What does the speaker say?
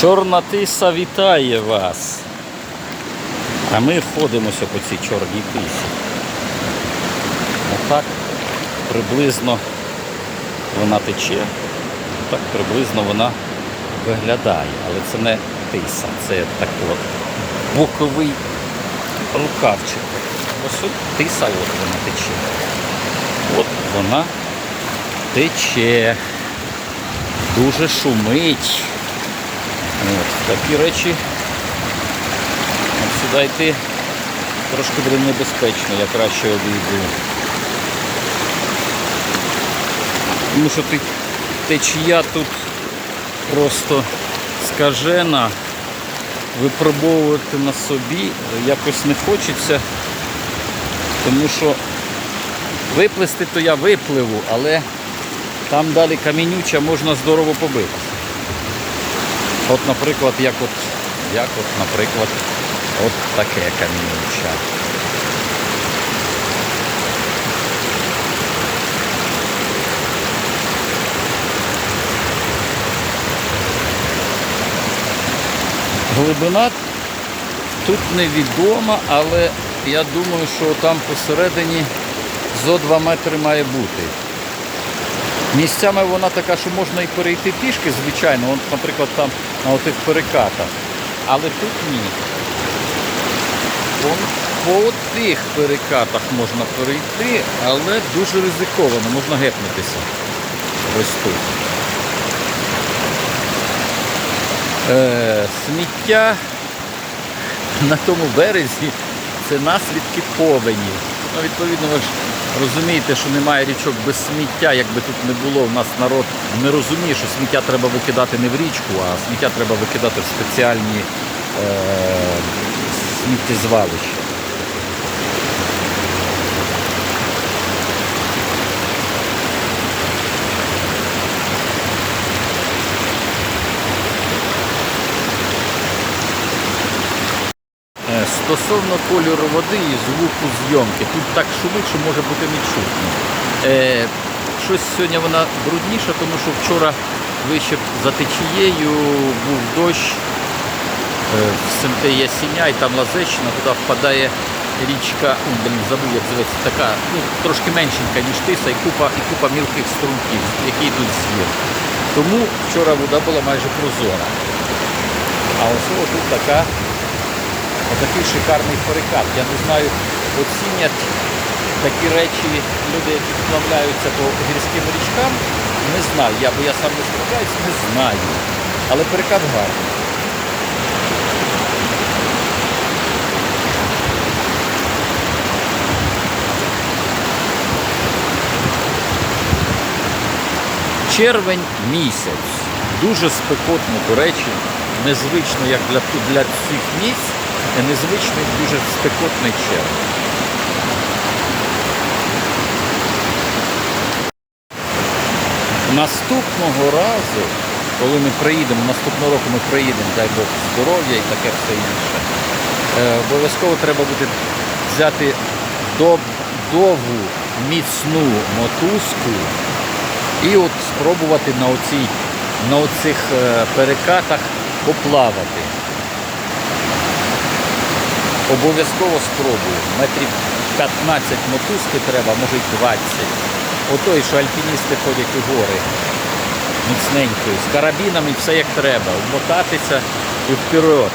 Чорна тиса вітає вас. А ми ходимося по цій чорній тисі. Отак приблизно вона тече, так приблизно вона виглядає. Але це не тиса, це такий от боковий рукавчик. Ось от тиса от вона тече. От вона тече. Дуже шумить. От, такі речі от сюди йти трошки буде небезпечно, я краще обійду. Тому що течія тут просто скажена, випробовувати на собі якось не хочеться, тому що виплисти то я випливу, але там далі камінюча можна здорово побитися. От, наприклад, як от, як от, наприклад, от таке камінюча. Глибина тут невідома, але я думаю, що там посередині зо 2 метри має бути. Місцями вона така, що можна і перейти пішки, звичайно, от, наприклад, там на отих перекатах. Але тут ні. Вон по тих перекатах можна перейти, але дуже ризиковано, можна гепнутися. Ось тут. Е, сміття на тому березі це наслідки повені. Ну, відповідно, ви ж розумієте, що немає річок без сміття. Якби тут не було, у нас народ не розуміє, що сміття треба викидати не в річку, а сміття треба викидати в спеціальні е, сміттєзвалища. Е, Стосовно кольору води і звуку зйомки, тут так шумить, що може бути не. Е, щось сьогодні вона брудніша, тому що вчора вище за течією був дощ е, в СМТ Ясіня і там Лазещина, туди впадає річка, ну, блін, забув, як зветься, така, ну, трошки меншенька, ніж тиса, і купа, і купа мілких струмків, які йдуть з. Тому вчора вода була майже прозора. А ось тут така Отакий шикарний перекат. Я не знаю, оцінять такі речі люди, які сплавляються по гірським річкам. Не знаю. Я, бо я сам не справляюсь, не знаю. Але перекат гарний. Червень місяць. Дуже спекотно, до речі, незвично як для, для цих місць, незвичний дуже спекотний червень. Наступного разу, коли ми приїдемо, наступного року ми приїдемо, дай Бог здоров'я і таке все інше, е, обов'язково треба буде взяти дов- довгу, міцну мотузку і от спробувати на, оцій, на оцих е, перекатах поплавати. Обов'язково спробую. Метрів 15 мотузки треба, може й 20. Отой, що альпіністи ходять у гори міцненькою, з карабінами все як треба, вмотатися і вперед.